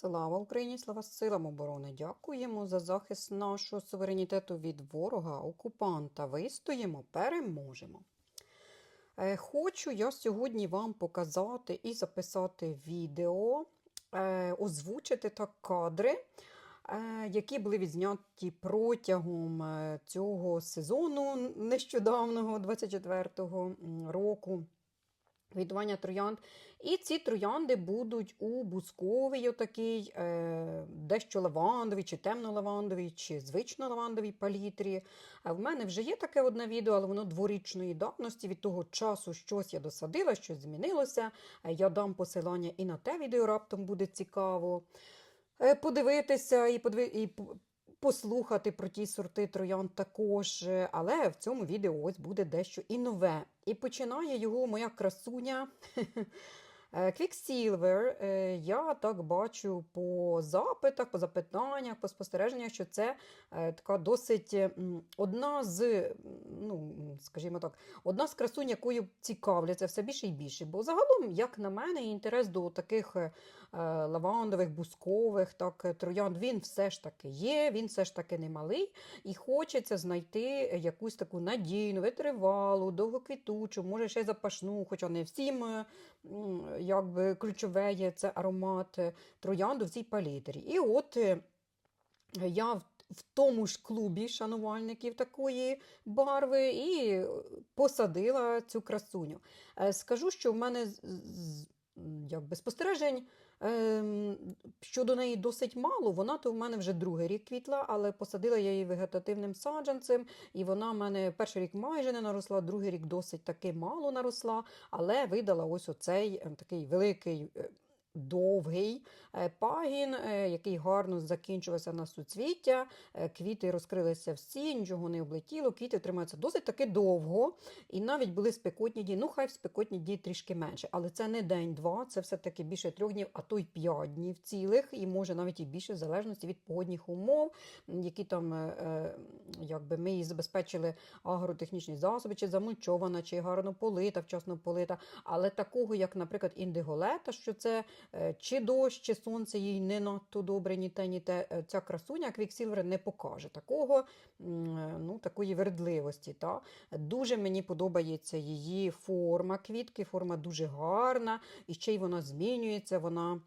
Слава Україні, слава силам оборони! Дякуємо за захист нашого суверенітету від ворога, окупанта. Вистоїмо, переможемо. Е, Хочу я сьогодні вам показати і записати відео, е, озвучити так кадри, е, які були відзняті протягом цього сезону нещодавнього 24-го року. Квітування троянд. І ці троянди будуть у бусковій, отакій, е, дещо лавандовій, чи темно-лавандовій, чи звично-лавандовій палітрі. А в мене вже є таке одне відео, але воно дворічної давності. Від того часу щось я досадила, щось змінилося. Е, Я дам посилання і на те відео раптом буде цікаво. Е, Подивитися і, подиви... і п- послухати про ті сорти троянд також. Е, Але в цьому відео ось буде дещо і нове. І починає його моя красуня. Е, Quicksilver, е, я так бачу по запитах, по запитаннях, по спостереженнях, що це така досить одна з, ну, скажімо так, одна з красунь, якою цікавляться все більше і більше. Бо загалом, як на мене, інтерес до таких лавандових, бускових, так, е, троянд, він все ж таки є, він все ж таки немалий, і хочеться знайти якусь таку надійну, витривалу, довгоквітучу, може ще й запашну, хоча не всім е, якби ключове є це аромат е, троянду в цій палітрі. І от е, я в, тому ж клубі шанувальників такої барви і е, посадила цю красуню. Е, Скажу, що в мене якби спостережень щодо неї досить мало. Вона то в мене вже другий рік квітла, але посадила я її вегетативним саджанцем, і вона в мене перший рік майже не наросла, другий рік досить таки мало наросла, але видала ось оцей е, такий великий. Довгий е, пагін, е, який гарно закінчувався на суцвіття. Е, Квіти розкрилися всі, нічого не облетіло, квіти тримаються досить таки довго. І навіть були спекотні дні. Ну, хай в спекотні дні трішки менше. Але це не день-два, це все-таки більше трьох днів, а то й п'ять днів цілих, і може навіть і більше, в залежності від погодних умов, які там якби ми її забезпечили агротехнічні засоби, чи замульчована, чи гарно полита, вчасно полита. Але такого, як, наприклад, індиголета, що це е, чи дощ, чи сонце їй не надто добре, ні те, ні те. е, Ця красуня Квіксілвер не покаже такого, е, ну, такої вередливості. Та? Дуже мені подобається її форма квітки, форма дуже гарна, і ще й вона змінюється, вона.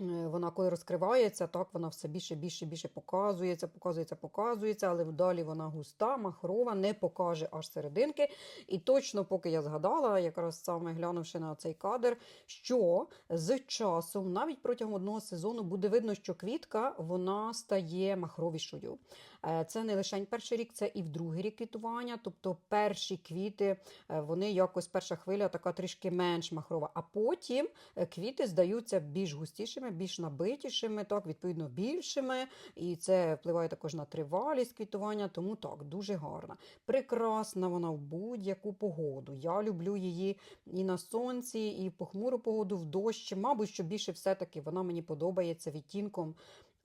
Е, Вона коли розкривається, так вона все більше, більше, більше показується, показується, показується, але далі вона густа, махрова, не покаже аж серединки. І точно, поки я згадала, якраз саме глянувши на цей кадр, що з часом, навіть протягом одного сезону, буде видно, що квітка вона стає махровішою. Е, Це не лише перший рік, це і в другий рік квітування. Тобто перші квіти, е, вони якось перша хвиля така трішки менш махрова, а потім е, квіти здаються більш густішими, більш набитішими, так, відповідно, більшими. І це впливає також на тривалість квітування, тому так, дуже гарна. Прекрасна вона в будь-яку погоду. Я люблю її і на сонці, і в похмуру погоду, в дощ. Мабуть, що більше все-таки вона мені подобається відтінком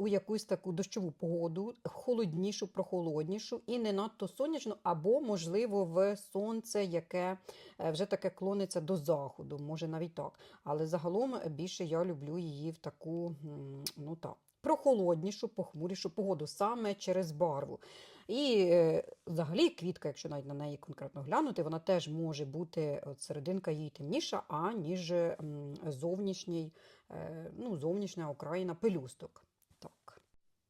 у якусь таку дощову погоду, холоднішу, прохолоднішу і не надто сонячну, або, можливо, в сонце, яке е, вже таке клониться до заходу, може навіть так. Але загалом більше я люблю її в таку, ну так. Прохолоднішу, похмурішу погоду саме через барву. І е, взагалі квітка, якщо навіть на неї конкретно глянути, вона теж може бути от серединка її темніша, аніж зовнішній, е, ну, зовнішня окраїна пелюсток. Так.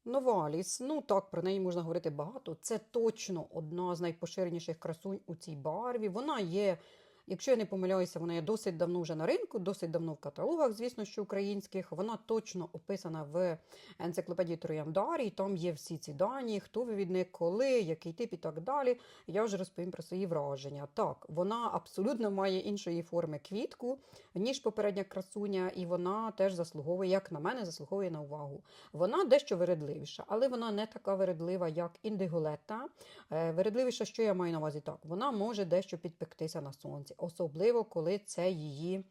Новаліс, ну так, про неї можна говорити багато. Це точно одна з найпоширеніших красунь у цій барві. Вона є, якщо я не помиляюся, вона є досить давно вже на ринку, досить давно в каталогах, звісно, що українських. Вона точно описана в енциклопедії Трояндарій. Там є всі ці дані, хто вивідник, коли, який тип і так далі. Я вже розповім про свої враження. Так, вона абсолютно має іншої форми квітку, ніж попередня красуня, і вона теж заслуговує, як на мене, заслуговує на увагу. Вона дещо вередливіша, але вона не така вередлива, як індиголета. Е, Вередливіша, що я маю на увазі так, вона може дещо підпектися на сонці, особливо коли це її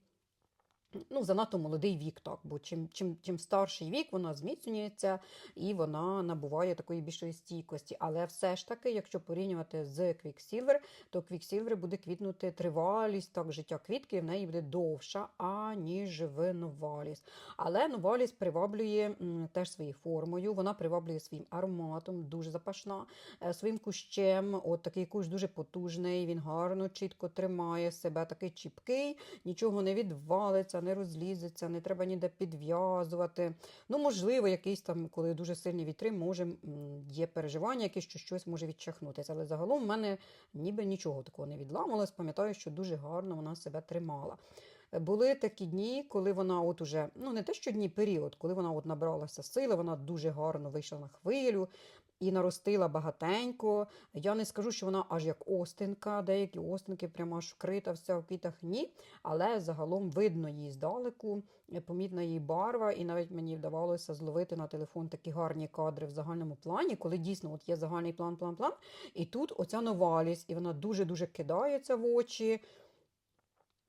ну, занадто молодий вік, так, бо чим, чим, чим старший вік, вона зміцнюється і вона набуває такої більшої стійкості. Але все ж таки, якщо порівнювати з Quicksilver, то Quicksilver буде квітнути тривалість так, життя квітки, в неї буде довша, аніж в Новаліс. Але Новаліс приваблює теж своєю формою, вона приваблює своїм ароматом, дуже запашна, е, своїм кущем. От такий кущ дуже потужний, він гарно, чітко тримає себе, такий чіпкий, нічого не відвалиться, не розлізеться, не треба ніде підв'язувати. Ну, можливо, якийсь там, коли дуже сильні вітри, може є переживання, якесь що щось може відчахнутися. Але загалом в мене ніби нічого такого не відламалось. Пам'ятаю, що дуже гарно вона себе тримала. Були такі дні, коли вона от уже, ну не те, що дні період, коли вона от набралася сили, вона дуже гарно вийшла на хвилю і наростила багатенько. Я не скажу, що вона аж як остинка, деякі остинки прямо аж вкрита вся в квітах, ні. Але загалом видно її здалеку, е, помітна її барва, і навіть мені вдавалося зловити на телефон такі гарні кадри в загальному плані, коли дійсно от є загальний план, план, план. І тут оця новалість, і вона дуже-дуже кидається в очі.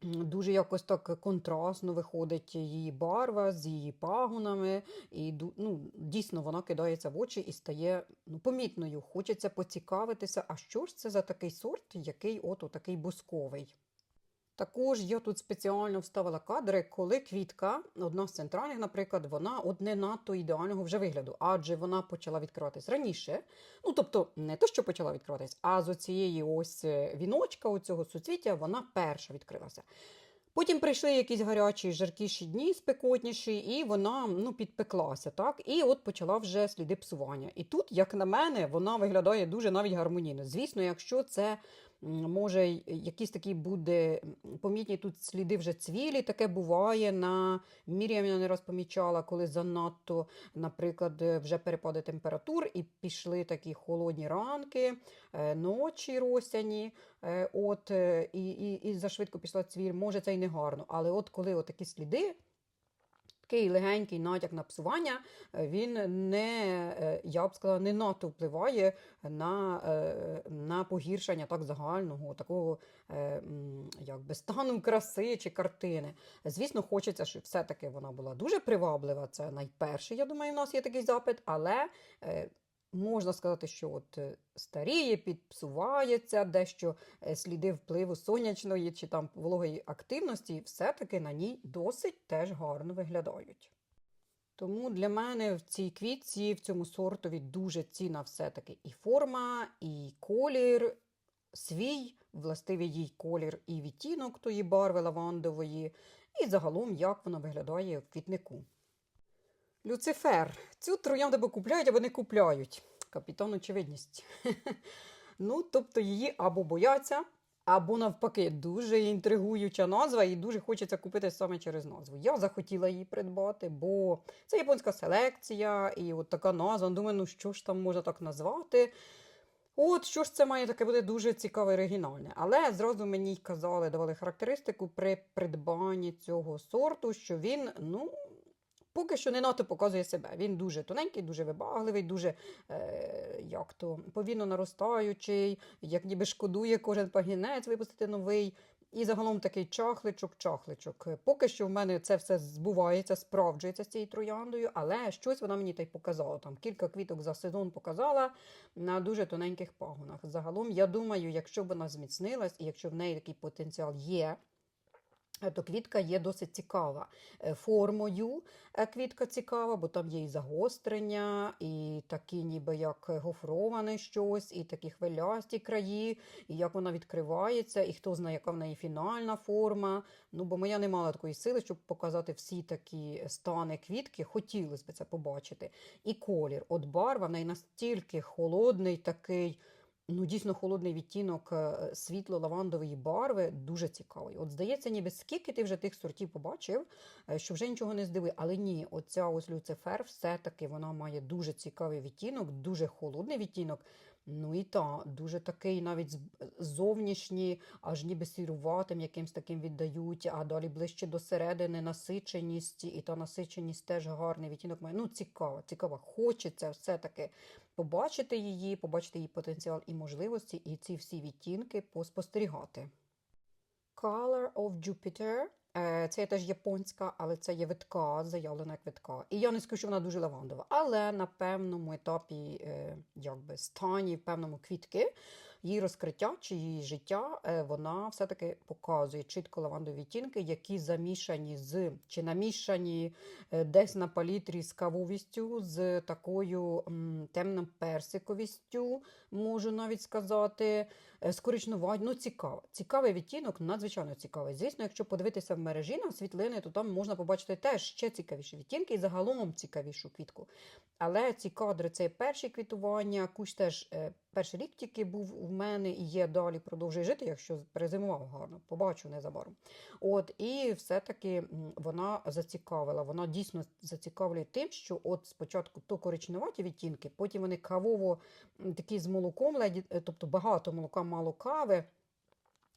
Дуже якось так контрастно виходить її барва з її пагонами, і ну, дійсно вона кидається в очі і стає ну, помітною. Хочеться поцікавитися, а що ж це за такий сорт, який от такий бусковий. Також я тут спеціально вставила кадри, коли квітка, одна з центральних, наприклад, вона от не надто ідеального вже вигляду, адже вона почала відкриватись раніше. Ну, тобто, не те, що почала відкриватись, а з оцієї ось е, віночка, оцього суцвіття, вона перша відкрилася. Потім прийшли якісь гарячі, жаркіші дні, спекотніші, і вона ну, підпеклася, так? І от почала вже сліди псування. І тут, як на мене, вона виглядає дуже навіть гармонійно. Звісно, якщо це може якісь такі буде помітні тут сліди вже цвілі, таке буває на Мір'ям я не раз помічала, коли занадто, наприклад, е, вже перепади температур, і пішли такі холодні ранки, е, ночі росяні. Е, От, і, і, і зашвидко пішла цвіль, може це й не гарно. Але от коли от такі сліди, такий легенький натяк на псування, е, він не, е, я б сказала, не надто впливає на, е, на погіршення так загального, такого якби стану краси чи картини. Звісно, хочеться, щоб все-таки вона була дуже приваблива. Це найперше, я думаю, у нас є такий запит, але. Можна сказати, що от е, старіє, підпсувається, дещо е, сліди впливу сонячної чи там вологої активності, все-таки на ній досить теж гарно виглядають. Тому для мене в цій квітці, в цьому сортові дуже цінна все-таки і форма, і колір, свій, властивий їй колір і відтінок тої барви лавандової, і загалом, як вона виглядає в квітнику. Люцифер. Цю троянду або купляють, або не купляють. Капітан очевидність. ну, тобто її або бояться, або навпаки, дуже інтригуюча назва, і дуже хочеться купити саме через назву. Я захотіла її придбати, бо це японська селекція, і от така назва. Думаю, ну що ж там можна так назвати. От що ж це має таке буде дуже цікаве оригінальне. Але зразу мені казали, давали характеристику при придбанні цього сорту, що він, ну. Поки що не надто показує себе. Він дуже тоненький, дуже вибагливий, дуже е, як то, повільно наростаючий, як ніби шкодує кожен пагінець випустити новий. І загалом такий чахличок-чахличок. Поки що в мене це все збувається, справджується з цією трояндою, але щось вона мені та й показала. Там кілька квіток за сезон показала на дуже тоненьких пагонах. Загалом, я думаю, якщо б вона зміцнилась і якщо в неї такий потенціал є, то квітка є досить цікава. Е, Формою е, квітка цікава, бо там є і загострення, і такі ніби як гофроване щось, і такі хвилясті краї, і як вона відкривається, і хто знає, яка в неї фінальна форма. Ну, бо моя не мала такої сили, щоб показати всі такі стани квітки. Хотілося б це побачити. І колір. От барва в неї настільки холодний, такий. Ну, дійсно, холодний відтінок е, світло-лавандової барви дуже цікавий. От здається, ніби скільки ти вже тих сортів побачив, е, що вже нічого не здиви. Але ні, оця ось люцифер, все-таки вона має дуже цікавий відтінок, дуже холодний відтінок. Ну і та, дуже такий навіть зовнішній, аж ніби сіруватим якимсь таким віддають, а далі ближче до середини насиченість, і та насиченість теж гарний відтінок має. Ну, цікаво, цікаво. Хочеться все-таки побачити її, побачити її потенціал і можливості, і ці всі відтінки поспостерігати. Color of Jupiter Е, Це теж японська, але це є витка, заявлена як витка. І я не скажу, що вона дуже лавандова. Але на певному етапі, е, якби стані, в певному квітки, її розкриття чи її життя, е, вона все-таки показує чітко лавандові відтінки, які замішані з чи намішані е, десь на палітрі з кавовістю, з такою м, темно-персиковістю, можу навіть сказати, е, з коричневою. Ну, цікаво. Цікавий відтінок, надзвичайно цікавий. Звісно, якщо подивитися в мережі на світлини, то там можна побачити теж ще цікавіші відтінки і загалом цікавішу квітку. Але ці кадри це перші квітування, кущ теж перший рік тільки був мене є далі продовжує жити, якщо перезимував гарно, побачу незабаром. От і все-таки вона зацікавила. Вона дійсно зацікавлює тим, що от спочатку то коричневаті відтінки, потім вони кавово такі з молоком, леді- е, тобто багато молока, мало кави.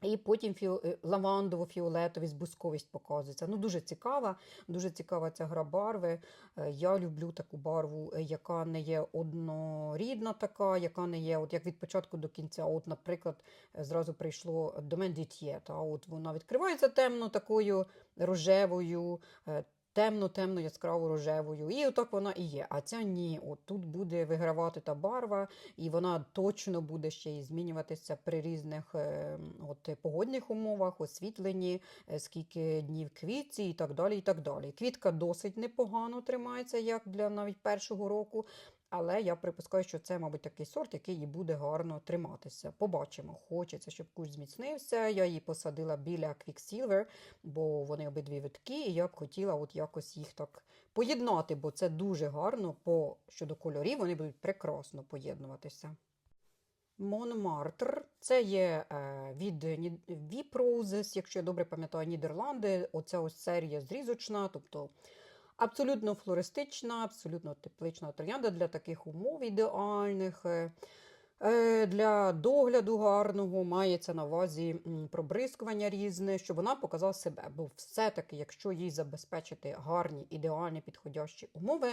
І потім фіо... е, лавандово-фіолетовість, бусковість показується. Ну, дуже цікава, дуже цікава ця гра барви. Е, Я люблю таку барву, е, яка не є однорідна, така, яка не є от як від початку до кінця. От, наприклад, зразу прийшло до мене діт'є, та от вона відкривається темно такою рожевою. Темно-темно яскраво рожевою, і отак вона і є. А ця ні, от тут буде вигравати та барва, і вона точно буде ще і змінюватися при різних е, от, погодних умовах, освітленні, е, скільки днів квітці і так далі. і так далі. Квітка досить непогано тримається, як для навіть першого року. Але я припускаю, що це, мабуть, такий сорт, який і буде гарно триматися. Побачимо. Хочеться, щоб кущ зміцнився. Я її посадила біля Quicksilver, бо вони обидві витки, і я б хотіла от якось їх так поєднати, бо це дуже гарно. По щодо кольорів вони будуть прекрасно поєднуватися. Монмартр це є е, від Roses, якщо я добре пам'ятаю, Нідерланди. Оця ось серія зрізочна, тобто абсолютно флористична, абсолютно теплична троянда для таких умов ідеальних. е, е, Для догляду гарного мається на увазі пробризкування різне, щоб вона показала себе. Бо все-таки, якщо їй забезпечити гарні, ідеальні підходящі умови,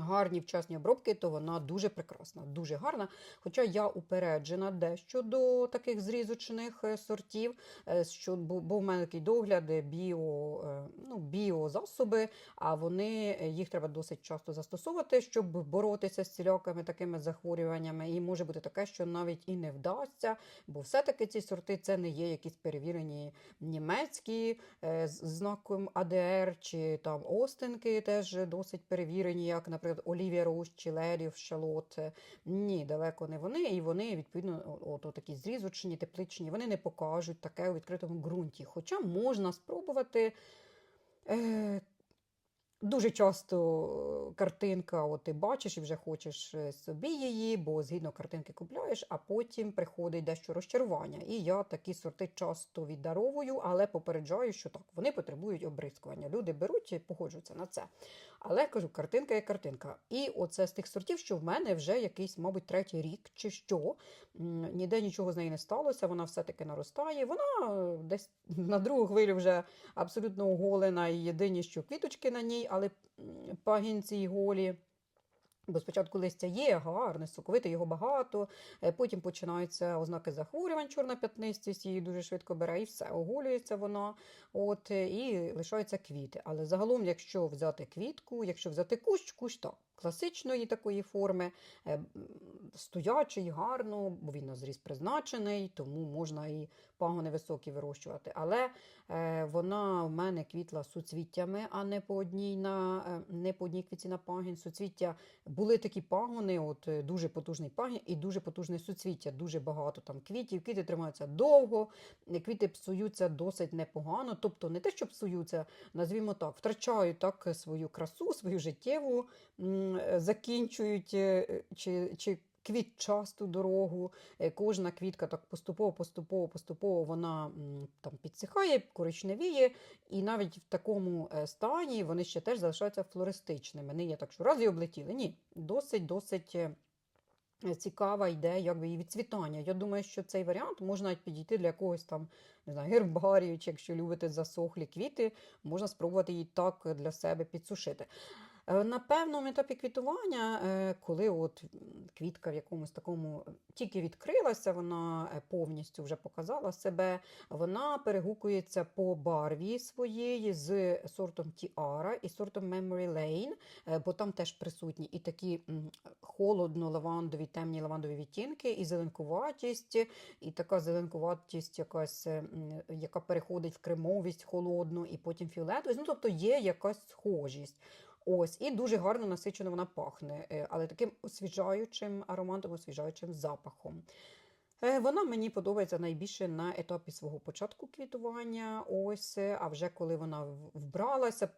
гарні вчасні обробки, то вона дуже прекрасна, дуже гарна. Хоча я упереджена дещо до таких зрізочних е, сортів, е, що бо, в мене такий догляд е, біо, ну, біозасоби, а вони їх треба досить часто застосовувати, щоб боротися з цілякими такими захворюваннями. І може бути таке, що навіть і не вдасться, бо все-таки ці сорти це не є якісь перевірені німецькі з знаком АДР, чи там Остинки теж досить перевірені, як, наприклад, Олівія Роуз чи Лерів, Шалот. Ні, далеко не вони. І вони, відповідно, от, от такі зрізочні, тепличні, вони не покажуть таке у відкритому ґрунті. Хоча можна спробувати. Е, Дуже часто картинка, от ти бачиш і вже хочеш е, собі її, бо згідно картинки купляєш, а потім приходить дещо розчарування. І я такі сорти часто віддаровую, але попереджаю, що так, вони потребують обрискування. Люди беруть і погоджуються на це. Але кажу, картинка є картинка. І оце з тих сортів, що в мене вже якийсь, мабуть, третій рік чи що. Ніде нічого з неї не сталося, вона все-таки наростає. Вона е, десь на другу хвилю вже абсолютно оголена, і єдині, що квіточки на ній, але пагінці й голі. Бо спочатку листя є гарне, соковите, його багато, е, потім починаються ознаки захворювань, чорна п'ятнистість, її дуже швидко бере, і все, оголюється вона, от, е, і лишаються квіти. Але загалом, якщо взяти квітку, якщо взяти кущ, кущ так, класичної такої форми, е, стоячий, гарно, бо він на зріз призначений, тому можна і пагони високі вирощувати. Але е, вона в мене квітла суцвіттями, а не по одній на е, не по одній квітці на пагін. Суцвіття були такі пагони, от дуже потужний пагін і дуже потужне суцвіття. Дуже багато там квітів. Квіти тримаються довго, квіти псуються досить непогано. Тобто не те, що псуються, назвімо так, втрачають так свою красу, свою життєву, закінчують е, чи, чи квітчасту дорогу. Е, Кожна квітка так поступово, поступово, поступово вона там підсихає, коричневіє, і навіть в такому е, стані вони ще теж залишаються флористичними. Не є так, що раз і облетіли. Ні, досить, досить. е, Цікава ідея якби і відцвітання. Я думаю, що цей варіант можна підійти для якогось там, не знаю, гербарію, чи якщо любите засохлі квіти, можна спробувати її так для себе підсушити. Е, На певному етапі квітування, е, коли от квітка в якомусь такому тільки відкрилася, вона е, повністю вже показала себе, вона перегукується по барві своєї з сортом Тіара і сортом Memory Lane, е, бо там теж присутні і такі холодно-лавандові, темні лавандові відтінки, і зеленкуватість, і така зеленкуватість, якась, е, яка переходить в кремовість холодну, і потім фіолетовість. Ну, тобто є якась схожість. Ось, і дуже гарно насичено вона пахне, е, але таким освіжаючим ароматом, освіжаючим запахом. Е, Вона мені подобається найбільше на етапі свого початку квітування. Ось, е, а вже коли вона вбралася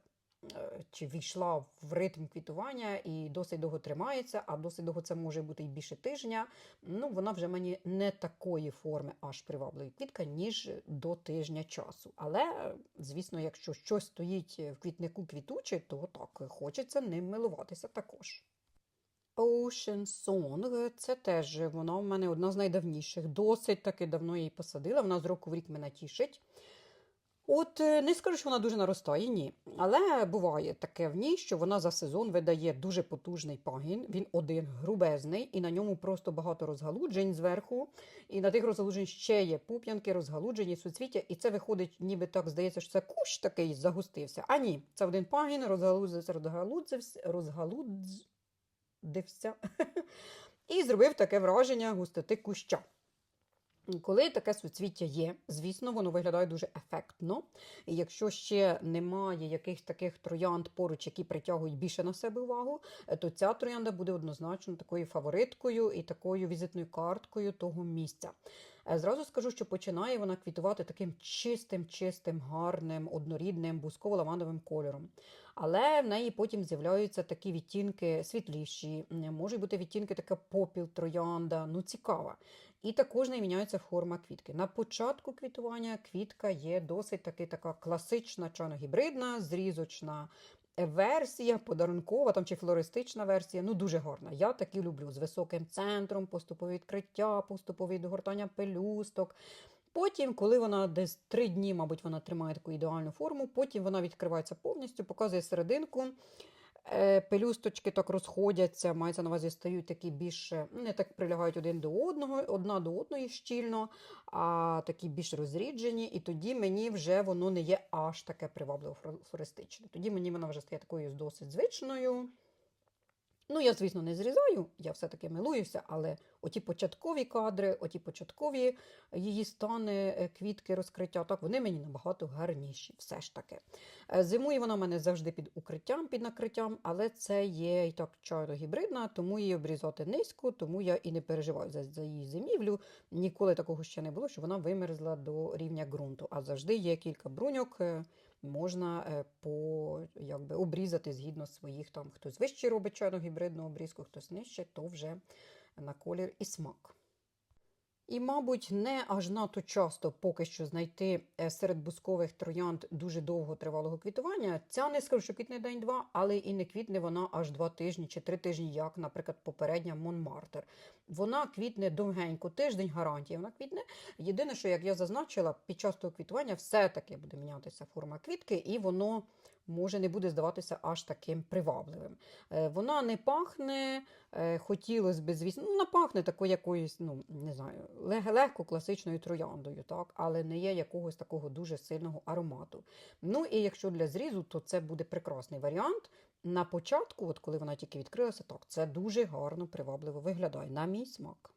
чи війшла в ритм квітування і досить довго тримається, а досить довго це може бути і більше тижня. Ну, вона вже мені не такої форми аж привабливої квітка, ніж до тижня часу. Але, е, звісно, якщо щось стоїть в квітнику квітуче, то так хочеться ним милуватися також. Ocean Song – це теж вона в мене одна з найдавніших. Досить таки давно її посадила. Вона з року в рік мене тішить. От е, не скажу, що вона дуже наростає, ні. Але буває таке в ній, що вона за сезон видає дуже потужний пагін. Він один грубезний, і на ньому просто багато розгалуджень зверху. І на тих розгалуджень ще є пуп'янки, розгалуджені, суцвіття. І це виходить, ніби так здається, що це кущ такий загустився. А ні, це один пагін, розгалузився, розгалудзився, розгалудився. І зробив таке враження густоти куща. Коли таке суцвіття є, звісно, воно виглядає дуже ефектно. І якщо ще немає якихось таких троянд поруч, які притягують більше на себе увагу, то ця троянда буде однозначно такою фавориткою і такою візитною карткою того місця. Е, Зразу скажу, що починає вона квітувати таким чистим, чистим, гарним, однорідним, бусково-лавандовим кольором. Але в неї потім з'являються такі відтінки світліші, можуть бути відтінки така попіл, троянда, ну цікава. І також не міняється форма квітки. На початку квітування квітка є досить таки така класична, чайно-гібридна, зрізочна версія, подарункова там чи флористична версія. Ну дуже гарна. Я такі люблю з високим центром, поступове відкриття, поступове догортання пелюсток. Потім, коли вона десь три дні, мабуть, вона тримає таку ідеальну форму, потім вона відкривається повністю, показує серединку. Е, Пелюсточки так розходяться, мається на увазі стають такі більше, не так прилягають один до одного, одна до одної щільно, а такі більш розріджені. І тоді мені вже воно не є аж таке привабливо флористичне. Тоді мені вона вже стає такою досить звичною. Ну, я, звісно, не зрізаю, я все-таки милуюся, але оті початкові кадри, оті початкові її стани, е, квітки, розкриття, так, вони мені набагато гарніші, все ж таки. Е, Зимує вона в мене завжди під укриттям, під накриттям, але це є і так чайно-гібридна, тому її обрізати низько, тому я і не переживаю за, за її зимівлю. Ніколи такого ще не було, що вона вимерзла до рівня ґрунту. А завжди є кілька бруньок, е, можна е, по, якби, обрізати згідно своїх там, хтось вище робить чайно-гібридну обрізку, хтось нижче, то вже на колір і смак. І, мабуть, не аж надто часто поки що знайти е, серед бускових троянд дуже довго тривалого квітування. Ця не скажу, що квітне день-два, але і не квітне вона аж два тижні чи три тижні, як, наприклад, попередня Монмартер. Вона квітне довгенько, тиждень гарантії вона квітне. Єдине, що, як я зазначила, під час того квітування все-таки буде мінятися форма квітки, і воно може не буде здаватися аж таким привабливим. Е, Вона не пахне, е, хотілося б, звісно, ну, пахне такою якоюсь, ну, не знаю, лег- легко класичною трояндою, так, але не є якогось такого дуже сильного аромату. Ну і якщо для зрізу, то це буде прекрасний варіант. На початку, от коли вона тільки відкрилася, так, це дуже гарно, привабливо виглядає, на мій смак.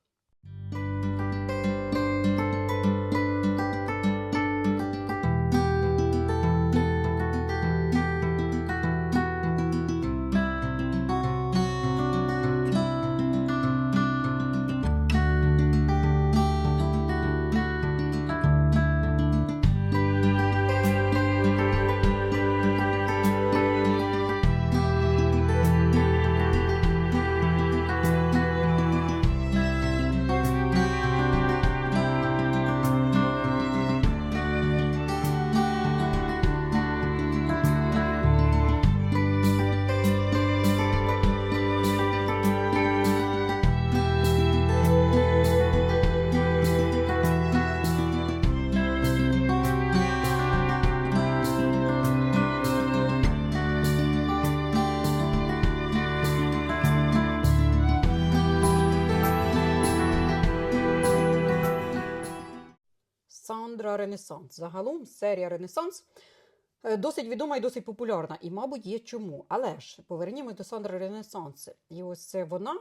Ренесанс. Загалом серія Ренесанс е, досить відома і досить популярна. І, мабуть, є чому. Але ж повернімось до Сандри Ренесанси. І ось це вона.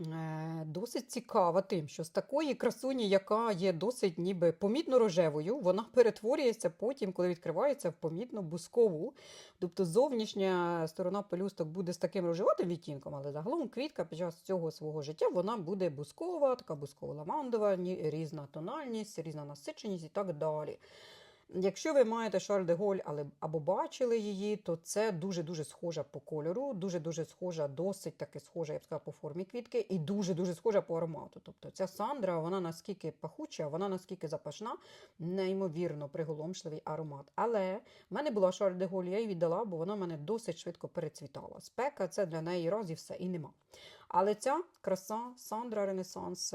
Е, Досить цікава тим, що з такої красуні, яка є досить ніби помітно рожевою, вона перетворюється потім, коли відкривається в помітно бускову. Тобто зовнішня сторона пелюсток буде з таким рожеватим відтінком, але загалом квітка під час цього свого життя вона буде бускова, така бусково-лавандова, ні- різна тональність, різна насиченість і так далі. Якщо ви маєте Шарль де Голь але, або бачили її, то це дуже-дуже схожа по кольору, дуже-дуже схожа, досить таки схожа, я б сказала, по формі квітки, і дуже-дуже схожа по аромату. Тобто ця Сандра, вона наскільки пахуча, вона наскільки запашна, неймовірно приголомшливий аромат. Але в мене була Шарль де Голь, я її віддала, бо вона в мене досить швидко перецвітала. Спека це для неї раз і все, і нема. Але ця краса Сандра Ренесанс.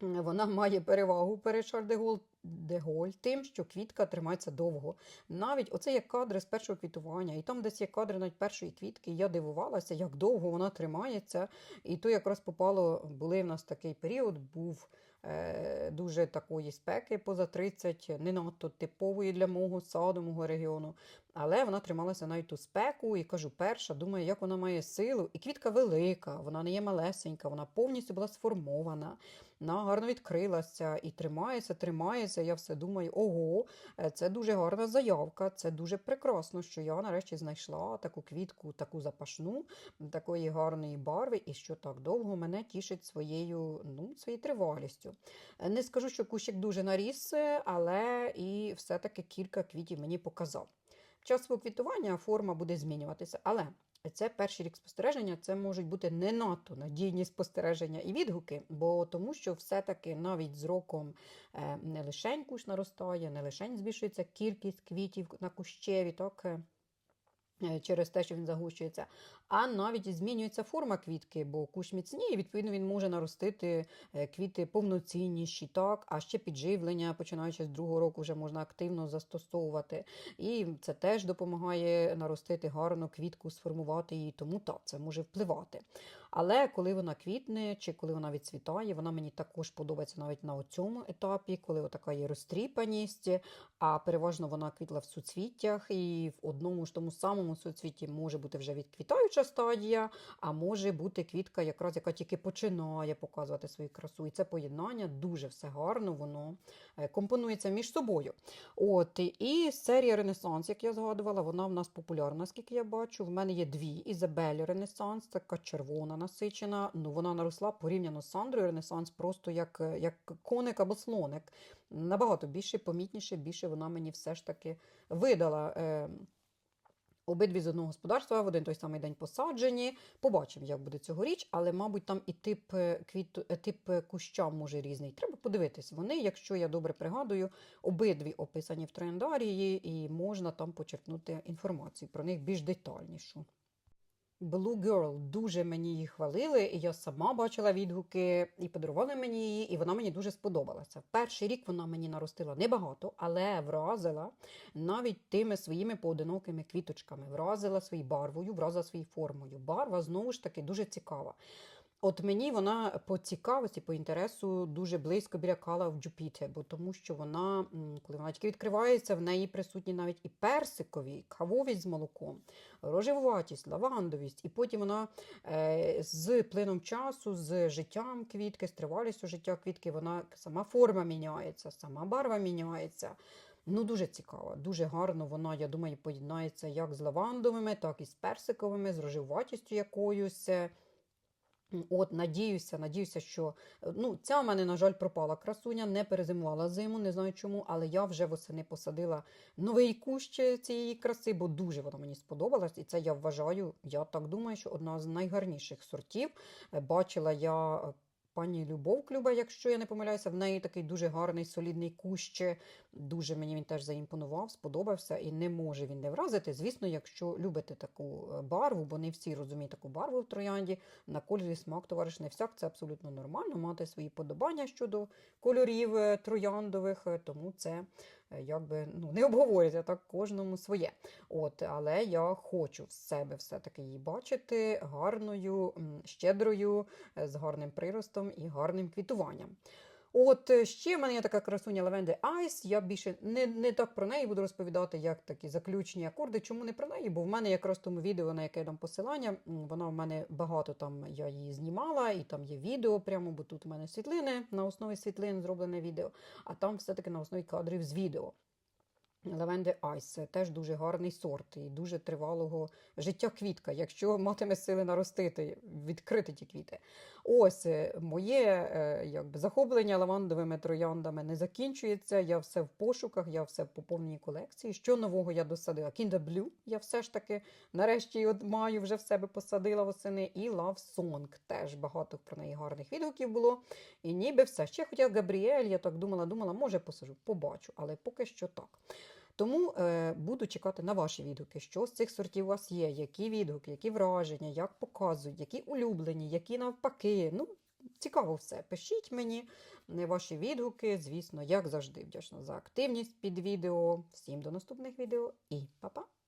Вона має перевагу перед Шарль де Голь, де Голь тим, що квітка тримається довго. Навіть оце є кадри з першого квітування, і там десь є кадри навіть першої квітки. Я дивувалася, як довго вона тримається. І то якраз попало, були в нас такий період, був е, дуже такої спеки поза 30, не надто типової для мого саду, мого регіону. Але вона трималася навіть ту спеку, і кажу, перша, думаю, як вона має силу. І квітка велика, вона не є малесенька, вона повністю була сформована. Вона гарно відкрилася і тримається, тримається. Я все думаю, ого, е, це дуже гарна заявка, це дуже прекрасно, що я нарешті знайшла таку квітку, таку запашну, такої гарної барви, і що так довго мене тішить своєю, ну, своєю тривалістю. Е, Не скажу, що кущик дуже наріс, е, але і все-таки кілька квітів мені показав. Час свого квітування форма буде змінюватися, але це перший рік спостереження, це можуть бути не надто надійні спостереження і відгуки, бо тому що все-таки навіть з роком е, не лишень кущ наростає, не лишень збільшується кількість квітів на кущеві, так. е, Через те, що він загущується, а навіть змінюється форма квітки, бо кущ міцніє, відповідно, він може наростити е, квіти повноцінніші, так, а ще підживлення, починаючи з другого року, вже можна активно застосовувати. І це теж допомагає наростити гарну квітку, сформувати її, тому так, це може впливати. Але коли вона квітне чи коли вона відцвітає, вона мені також подобається навіть на цьому етапі, коли така є розтріпаність, а переважно вона квітла в суцвіттях, і в одному ж тому самому суцвіті може бути вже відквітаюча стадія, а може бути квітка, якраз яка тільки починає показувати свою красу. І це поєднання дуже все гарно, воно е, компонується між собою. От і серія Ренесанс, як я згадувала, вона в нас популярна, наскільки я бачу. В мене є дві Ізабель Ренесанс, така червона насичена. Ну вона наросла порівняно з Сандрою Ренесанс, просто як, е, як коник або слоник. Набагато більше, помітніше, більше вона мені все ж таки видала. Обидві з одного господарства в один той самий день посаджені. Побачимо, як буде цьогоріч, але, мабуть, там і тип е, квіту, е, тип е, куща може різний. Треба подивитись. Вони, якщо я добре пригадую, обидві описані в трендарії, і можна там почерпнути інформацію про них більш детальнішу. Blue Girl дуже мені її хвалили, і я сама бачила відгуки і подарували мені її, і вона мені дуже сподобалася. В перший рік вона мені наростила небагато, але вразила навіть тими своїми поодинокими квіточками, вразила своєю барвою, вразила своєю формою. Барва знову ж таки дуже цікава. От мені вона по цікавості, по інтересу дуже близько біля кала в Джупіте, бо тому що вона, коли вона тільки відкривається, в неї присутні навіть і персикові, і кавовість з молоком, рожевуватість, лавандовість, і потім вона е, з плином часу, з життям квітки, з тривалістю життя квітки, вона сама форма міняється, сама барва міняється. Ну, дуже цікаво, дуже гарно вона, я думаю, поєднається як з лавандовими, так і з персиковими, з рожевуватістю якоюсь. Е, От, надіюся, надіюся, що ну, ця в мене, на жаль, пропала красуня, не перезимувала зиму, не знаю чому, але я вже восени посадила новий кущ цієї краси, бо дуже вона мені сподобалась. І це я вважаю, я так думаю, що одна з найгарніших сортів. Е, Бачила я е, пані Любов Клюба, якщо я не помиляюся, в неї такий дуже гарний солідний кущ. Дуже мені він теж заімпонував, сподобався і не може він не вразити. Звісно, якщо любите таку е, барву, бо не всі розуміють таку барву в троянді, на кольорі смак товариш не всяк, це абсолютно нормально, мати свої подобання щодо кольорів е, трояндових, е, тому це якби ну, не обговорюється так кожному своє. От, але я хочу в себе все-таки її бачити гарною, щедрою, е, з гарним приростом і гарним квітуванням. От е, ще в мене є така красуня Лавенди Айс. Я більше не, не так про неї буду розповідати, як такі заключні акорди. Чому не про неї? Бо в мене якраз тому відео, на яке я дам посилання, вона в мене багато там я її знімала, і там є відео прямо, бо тут у мене світлини на основі світлин зроблене відео, а там все-таки на основі кадрів з відео. Lavender Ice це теж дуже гарний сорт і дуже тривалого життя квітка, якщо матиме сили наростити, відкрити ті квіти. Ось е, моє е, якби, захоплення лавандовими трояндами не закінчується. Я все в пошуках, я все в поповненій колекції. Що нового я досадила? Kinder Blue я все ж таки нарешті маю вже в себе посадила восени. І Love Song теж багато про неї гарних відгуків було. І ніби все. Ще хотіла Габріель, я так думала, думала, може посажу, побачу, але поки що так. Тому е, буду чекати на ваші відгуки, що з цих сортів у вас є, які відгуки, які враження, як показують, які улюблені, які навпаки. Ну, цікаво все. Пишіть мені е, ваші відгуки. Звісно, як завжди, вдячна за активність під відео. Всім до наступних відео і па-па!